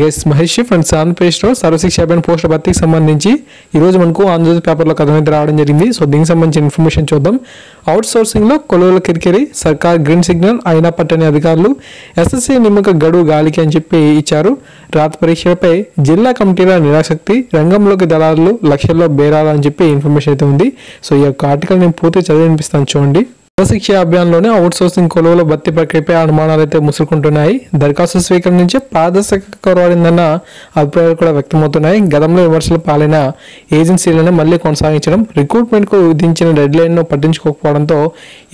Guys Mahesh friends ఆంధ్రప్రదేశ్లో సర్వశిక్ష అభియాన్ పోస్టుల భర్తీకి సంబంధించి ఈరోజు మనకు ఆంధ్రజ్యోతి పేపర్లో కథ అయితే రావడం జరిగింది. సో దీనికి సంబంధించిన ఇన్ఫర్మేషన్ చూద్దాం. అవుట్ సోర్సింగ్లో కొలువుల కిరికిరి సర్కార్ గ్రీన్ సిగ్నల్ అయినా పట్టని అధికారులు ఎస్ఎస్సీ నిమ్మక గడువు గాలికి అని చెప్పి ఇచ్చారు. రాత పరీక్షలపై జిల్లా కమిటీల నిరాసక్తి రంగంలోకి దళారులు లక్షల్లో బేరాలని అని చెప్పి ఇన్ఫర్మేషన్ అయితే ఉంది. సో ఈ యొక్క ఆర్టికల్ నేను పూర్తి చదివి వినిపిస్తాను చూడండి. శిక్ష అభియాన్లోనే అవుట్ సోర్సింగ్ కొలువుల భర్తీ ప్రక్రియపై అనుమానాలు అయితే ముసురుకుంటున్నాయి. దరఖాస్తు స్వీకరణ నుంచి పారదర్శక కొరవడిందన్న అభిప్రాయాలు కూడా వ్యక్తమవుతున్నాయి. గతంలో విమర్శలు పాలైన ఏజెన్సీలను మళ్ళీ కొనసాగించడం రిక్రూట్మెంట్కు విధించిన డెడ్ లైన్ను పట్టించుకోకపోవడంతో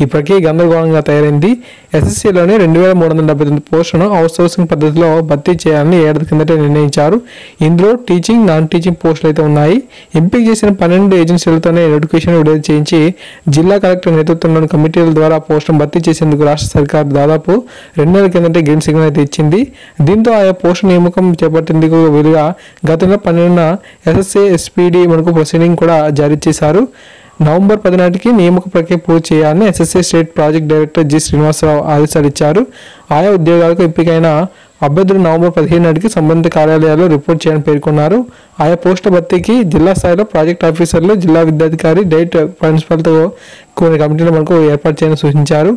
ఈ ప్రక్రియ గందరగోళంగా తయారైంది. ఎస్ఎస్సీలోని రెండు వేల మూడు వందల డెబ్బై తొమ్మిది పోస్టులను అవుట్ సోర్సింగ్ పద్ధతిలో భర్తీ చేయాలని ఏడాది కిందటే నిర్ణయించారు. ఇందులో టీచింగ్ నాన్ టీచింగ్ పోస్టులు అయితే ఉన్నాయి. ఎంపిక చేసిన పన్నెండు ఏజెన్సీలతోనే నోటిఫికేషన్ విడుదల చేయించి జిల్లా కలెక్టర్ నేతృత్వంలోని కమిటీల ద్వారా పోస్టును భర్తీ చేసేందుకు రాష్ట్ర సర్కార్ దాదాపు రెండు నెలల కిందటే గ్రీన్ సిగ్నల్ అయితే ఇచ్చింది. దీంతో ఆయా పోస్టు నియామకం చేపట్టేందుకు వీలుగా గతంలో పన్నెండున ఎస్ఎస్ఏ ఎస్పీడీ మనకు ప్రొసీడింగ్ కూడా జారీ చేశారు. నవంబర్ పది నాటికి నియామక ప్రక్రియ పూర్తి చేయాలని SSA state project director G Srinivasarao ఆదేశాలు ఇచ్చారు. ఆయా ఉద్యోగాలకు ఎంపికైన అభ్యర్థులు నవంబర్ పదిహేను నాటికి సంబంధిత కార్యాలయాల్లో రిపోర్ట్ చేయాలని పేర్కొన్నారు. ఆయా పోస్టుల భర్తీకి జిల్లా స్థాయిలో ప్రాజెక్ట్ ఆఫీసర్లు జిల్లా విద్యాధికారి డైట్ ప్రిన్సిపల్తో కొన్ని కమిటీలు మనకు ఏర్పాటు చేయాలని సూచించారు.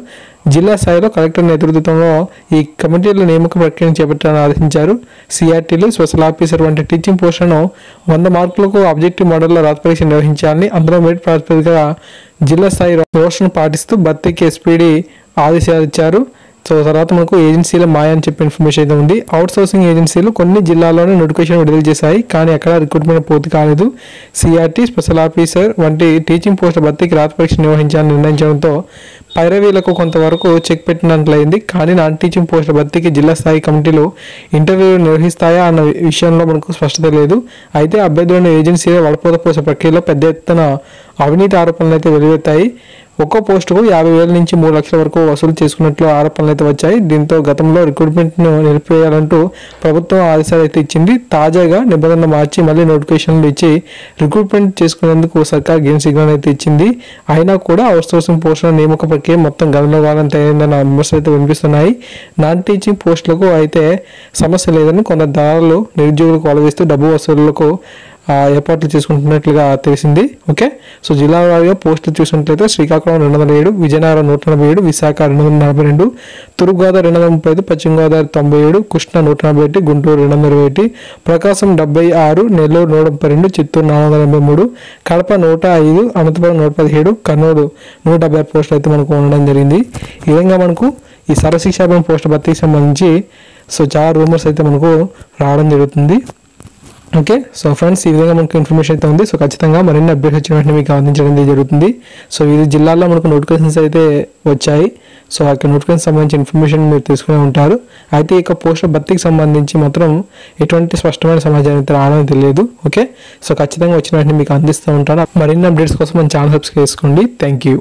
జిల్లా స్థాయిలో కలెక్టర్ నేతృత్వంలో ఈ కమిటీల నియామక ప్రక్రియను చేపట్టాలని ఆదేశించారు. సిఆర్టీలు స్పెషల్ ఆఫీసర్ వంటి టీచింగ్ పోస్టులను వంద మార్కులకు ఆబ్జెక్టివ్ మోడల్లో రాత పరీక్ష నిర్వహించాలని అందులో మెరిట్ ప్రాతిపదికగా జిల్లా స్థాయి రోషన్ పాటిస్తూ భర్తీకి ఎస్పీడీ ఆదేశాలు ఇచ్చారు. సో తర్వాత మనకు ఏజెన్సీల మాయ అని చెప్పి ఇన్ఫర్మేషన్ అయితే ఉంది. అవుట్ సోర్సింగ్ ఏజెన్సీలు కొన్ని జిల్లాల్లోనే నోటిఫికేషన్ విడుదల చేశాయి. కానీ అక్కడ రిక్రూట్మెంట్ పూర్తి కాలేదు. సిఆర్టీ స్పెషల్ ఆఫీసర్ వంటి టీచింగ్ పోస్టుల భర్తీకి రాత పరీక్ష నిర్వహించాలని నిర్ణయించడంతో పైరవీలకు కొంతవరకు చెక్ పెట్టినట్లయింది. కానీ నాన్ టీచింగ్ పోస్టుల భర్తీకి జిల్లా స్థాయి కమిటీలు ఇంటర్వ్యూలు నిర్వహిస్తాయా అన్న విషయంలో మనకు స్పష్టత లేదు. అయితే అభ్యర్థులను ఏజెన్సీల వడపోత పోసే ప్రక్రియలో పెద్ద ఎత్తున అవినీతి ఆరోపణలు అయితే వెలువెత్తాయి. ఒక్కో పోస్టుకు యాభై వేల నుంచి మూడు లక్షల వరకు వసూలు చేసుకున్నట్లు ఆరోపణలు అయితే వచ్చాయి. దీంతో గతంలో రిక్రూట్మెంట్ను నిలిపివేయాలంటూ ప్రభుత్వం ఆదేశాలు అయితే ఇచ్చింది. తాజాగా నిబంధనలు మార్చి మళ్ళీ నోటిఫికేషన్లు ఇచ్చి రిక్రూట్మెంట్ చేసుకునేందుకు సర్కార్ గ్రీన్ సిగ్నల్ అయితే ఇచ్చింది. అయినా కూడా అవుట్ పోస్టుల నియామక ప్రక్రియ మొత్తం గందరగోళం తయారైందన్న విమర్శలు అయితే వినిపిస్తున్నాయి. నాన్ టీచింగ్ పోస్టులకు అయితే సమస్య లేదని కొందరు దారులు నిరుద్యోగులకు కొలవేస్తూ డబ్బు వసూళ్ళకు ఏర్పాట్లు చేసుకుంటున్నట్లుగా తెలిసింది. ఓకే సో జిల్లా వారీగా పోస్టులు చూసినట్లయితే శ్రీకాకుళం రెండు వందల ఏడు విజయనగరం నూట నలభై ఏడు విశాఖ రెండు వందల నలభై రెండు తూర్పుగోదావరి రెండు వందల ముప్పై ఐదు పశ్చిమ గోదావరి తొంభై ఏడు కృష్ణా నూట నలభై ఒకటి గుంటూరు రెండు వందల ఇరవై ఒకటి ప్రకాశం డెబ్బై ఆరు నెల్లూరు నూట ముప్పై రెండు చిత్తూరు నాలుగు వందల ఎనభై మూడు కడప నూట ఐదు అనంతపురం నూట పదిహేడు కర్నూలు నూట డెబ్బై ఆరు పోస్టులు అయితే మనకు ఉండడం జరిగింది. ఈ విధంగా మనకు ఈ సర్వశిక్షాభియాన్ పోస్ట్ భర్తీకి సంబంధించి సో చాలా రూమర్స్ అయితే మనకు రావడం జరుగుతుంది. ఓకే సో ఫ్రెండ్స్ ఈ విధంగా మనకు ఇన్ఫర్మేషన్ అయితే ఉంది. సో ఖచ్చితంగా మరిన్ని అప్డేట్స్ వచ్చిన వెంటనే మీకు అందించడం అనేది జరుగుతుంది. సో ఇది జిల్లాల్లో మనకు నోటిఫికేషన్స్ అయితే వచ్చాయి. సో ఆ నోటిఫికేషన్ సంబంధించిన ఇన్ఫర్మేషన్ మీరు తీసుకునే ఉంటారు. అయితే ఇక పోస్టుల భర్తీకి సంబంధించి మాత్రం ఎటువంటి స్పష్టమైన సమాచారం అయితే రావడం తెలియదు. ఓకే సో ఖచ్చితంగా వచ్చిన వెంటనే మీకు అందిస్తూ ఉంటాను. మరిన్ని అప్డేట్స్ కోసం మన ఛానల్ సబ్స్క్రైబ్ చేసుకోండి. Thank you